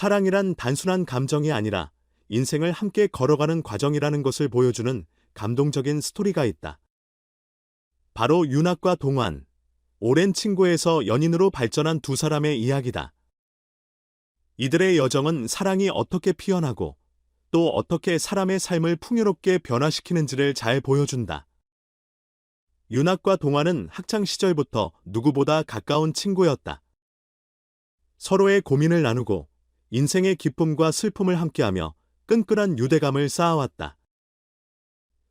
사랑이란 단순한 감정이 아니라 인생을 함께 걸어가는 과정이라는 것을 보여주는 감동적인 스토리가 있다. 바로 윤학과 동환, 오랜 친구에서 연인으로 발전한 두 사람의 이야기다. 이들의 여정은 사랑이 어떻게 피어나고 또 어떻게 사람의 삶을 풍요롭게 변화시키는지를 잘 보여준다. 윤학과 동환은 학창 시절부터 누구보다 가까운 친구였다. 서로의 고민을 나누고 인생의 기쁨과 슬픔을 함께하며 끈끈한 유대감을 쌓아왔다.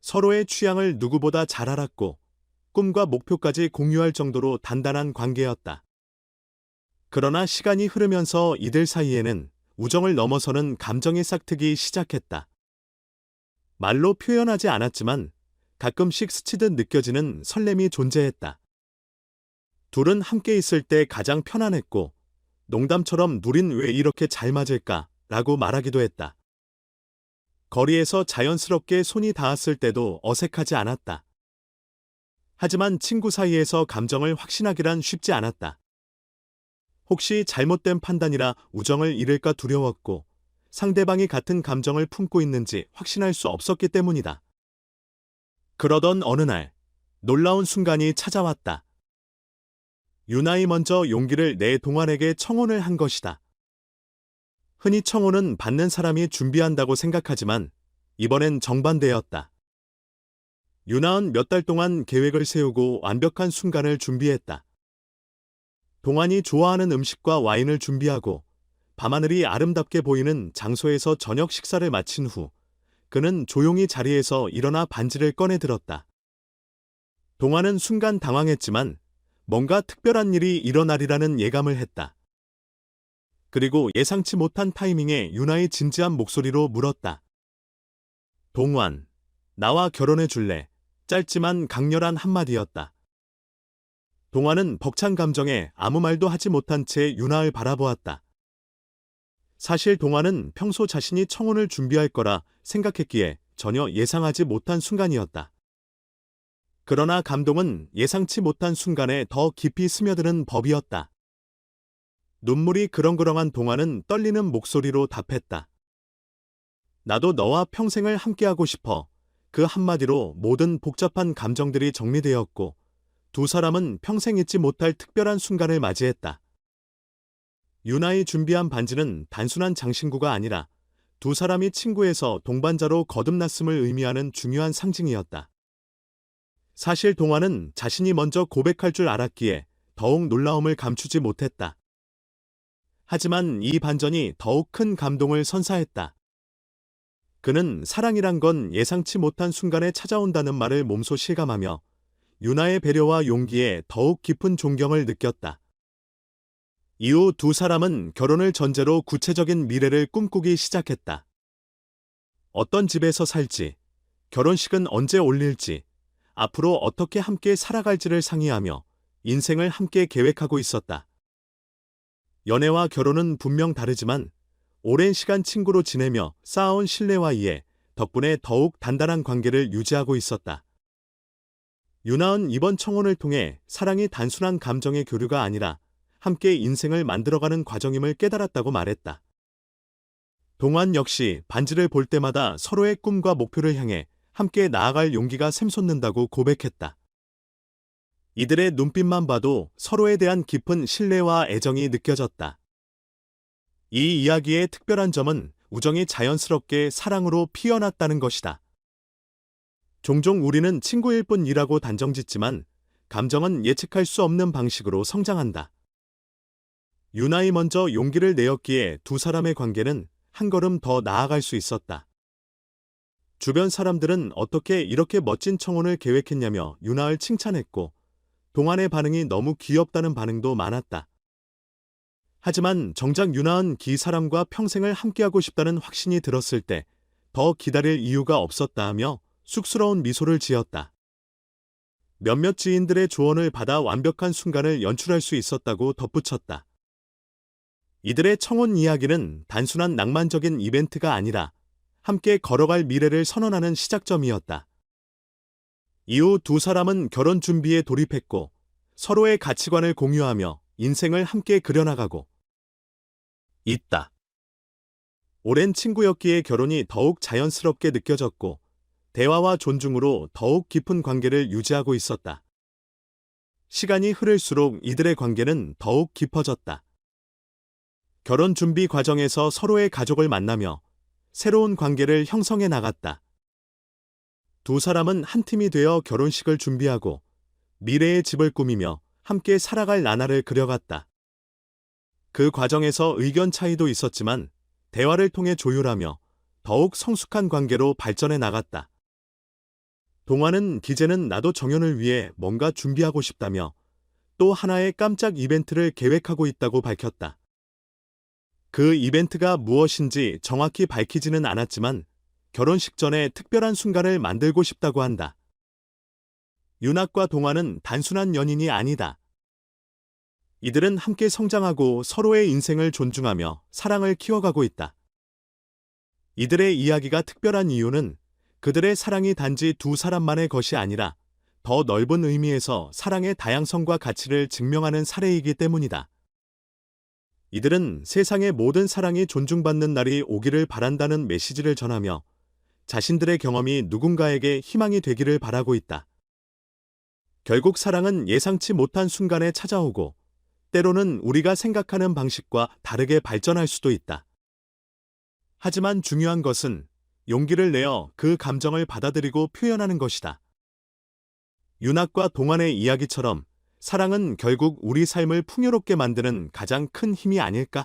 서로의 취향을 누구보다 잘 알았고 꿈과 목표까지 공유할 정도로 단단한 관계였다. 그러나 시간이 흐르면서 이들 사이에는 우정을 넘어서는 감정이 싹트기 시작했다. 말로 표현하지 않았지만 가끔씩 스치듯 느껴지는 설렘이 존재했다. 둘은 함께 있을 때 가장 편안했고 농담처럼 누린 왜 이렇게 잘 맞을까 라고 말하기도 했다. 거리에서 자연스럽게 손이 닿았을 때도 어색하지 않았다. 하지만 친구 사이에서 감정을 확신하기란 쉽지 않았다. 혹시 잘못된 판단이라 우정을 잃을까 두려웠고 상대방이 같은 감정을 품고 있는지 확신할 수 없었기 때문이다. 그러던 어느 날 놀라운 순간이 찾아왔다. 유나이 먼저 용기를 내 동환에게 청혼을 한 것이다. 흔히 청혼은 받는 사람이 준비한다고 생각하지만 이번엔 정반대였다. 유나은 몇 달 동안 계획을 세우고 완벽한 순간을 준비했다. 동환이 좋아하는 음식과 와인을 준비하고 밤하늘이 아름답게 보이는 장소에서 저녁 식사를 마친 후 그는 조용히 자리에서 일어나 반지를 꺼내 들었다. 동환은 순간 당황했지만 뭔가 특별한 일이 일어나리라는 예감을 했다. 그리고 예상치 못한 타이밍에 유나의 진지한 목소리로 물었다. 동환, 나와 결혼해 줄래? 짧지만 강렬한 한마디였다. 동환은 벅찬 감정에 아무 말도 하지 못한 채 유나를 바라보았다. 사실 동환은 평소 자신이 청혼을 준비할 거라 생각했기에 전혀 예상하지 못한 순간이었다. 그러나 감동은 예상치 못한 순간에 더 깊이 스며드는 법이었다. 눈물이 그렁그렁한 동환은 떨리는 목소리로 답했다. 나도 너와 평생을 함께하고 싶어. 그 한마디로 모든 복잡한 감정들이 정리되었고 두 사람은 평생 잊지 못할 특별한 순간을 맞이했다. 유나이 준비한 반지는 단순한 장신구가 아니라 두 사람이 친구에서 동반자로 거듭났음을 의미하는 중요한 상징이었다. 사실 동화는 자신이 먼저 고백할 줄 알았기에 더욱 놀라움을 감추지 못했다. 하지만 이 반전이 더욱 큰 감동을 선사했다. 그는 사랑이란 건 예상치 못한 순간에 찾아온다는 말을 몸소 실감하며 유나의 배려와 용기에 더욱 깊은 존경을 느꼈다. 이후 두 사람은 결혼을 전제로 구체적인 미래를 꿈꾸기 시작했다. 어떤 집에서 살지, 결혼식은 언제 올릴지, 앞으로 어떻게 함께 살아갈지를 상의하며 인생을 함께 계획하고 있었다. 연애와 결혼은 분명 다르지만 오랜 시간 친구로 지내며 쌓아온 신뢰와 이해 덕분에 더욱 단단한 관계를 유지하고 있었다. 유나은 이번 청혼을 통해 사랑이 단순한 감정의 교류가 아니라 함께 인생을 만들어가는 과정임을 깨달았다고 말했다. 동환 역시 반지를 볼 때마다 서로의 꿈과 목표를 향해 함께 나아갈 용기가 샘솟는다고 고백했다. 이들의 눈빛만 봐도 서로에 대한 깊은 신뢰와 애정이 느껴졌다. 이 이야기의 특별한 점은 우정이 자연스럽게 사랑으로 피어났다는 것이다. 종종 우리는 친구일 뿐이라고 단정짓지만 감정은 예측할 수 없는 방식으로 성장한다. 유나이 먼저 용기를 내었기에 두 사람의 관계는 한 걸음 더 나아갈 수 있었다. 주변 사람들은 어떻게 이렇게 멋진 청혼을 계획했냐며 유나를 칭찬했고 동안의 반응이 너무 귀엽다는 반응도 많았다. 하지만 정작 유나은 기 사람과 평생을 함께하고 싶다는 확신이 들었을 때 더 기다릴 이유가 없었다 하며 쑥스러운 미소를 지었다. 몇몇 지인들의 조언을 받아 완벽한 순간을 연출할 수 있었다고 덧붙였다. 이들의 청혼 이야기는 단순한 낭만적인 이벤트가 아니라 함께 걸어갈 미래를 선언하는 시작점이었다. 이후 두 사람은 결혼 준비에 돌입했고 서로의 가치관을 공유하며 인생을 함께 그려나가고 있다. 오랜 친구였기에 결혼이 더욱 자연스럽게 느껴졌고, 대화와 존중으로 더욱 깊은 관계를 유지하고 있었다. 시간이 흐를수록 이들의 관계는 더욱 깊어졌다. 결혼 준비 과정에서 서로의 가족을 만나며 새로운 관계를 형성해 나갔다. 두 사람은 한 팀이 되어 결혼식을 준비하고 미래의 집을 꾸미며 함께 살아갈 나날을 그려갔다. 그 과정에서 의견 차이도 있었지만 대화를 통해 조율하며 더욱 성숙한 관계로 발전해 나갔다. 동화는 기재는 나도 정연을 위해 뭔가 준비하고 싶다며 또 하나의 깜짝 이벤트를 계획하고 있다고 밝혔다. 그 이벤트가 무엇인지 정확히 밝히지는 않았지만 결혼식 전에 특별한 순간을 만들고 싶다고 한다. 윤학과 동화는 단순한 연인이 아니다. 이들은 함께 성장하고 서로의 인생을 존중하며 사랑을 키워가고 있다. 이들의 이야기가 특별한 이유는 그들의 사랑이 단지 두 사람만의 것이 아니라 더 넓은 의미에서 사랑의 다양성과 가치를 증명하는 사례이기 때문이다. 이들은 세상의 모든 사랑이 존중받는 날이 오기를 바란다는 메시지를 전하며 자신들의 경험이 누군가에게 희망이 되기를 바라고 있다. 결국 사랑은 예상치 못한 순간에 찾아오고 때로는 우리가 생각하는 방식과 다르게 발전할 수도 있다. 하지만 중요한 것은 용기를 내어 그 감정을 받아들이고 표현하는 것이다. 윤학과 동안의 이야기처럼 사랑은 결국 우리 삶을 풍요롭게 만드는 가장 큰 힘이 아닐까?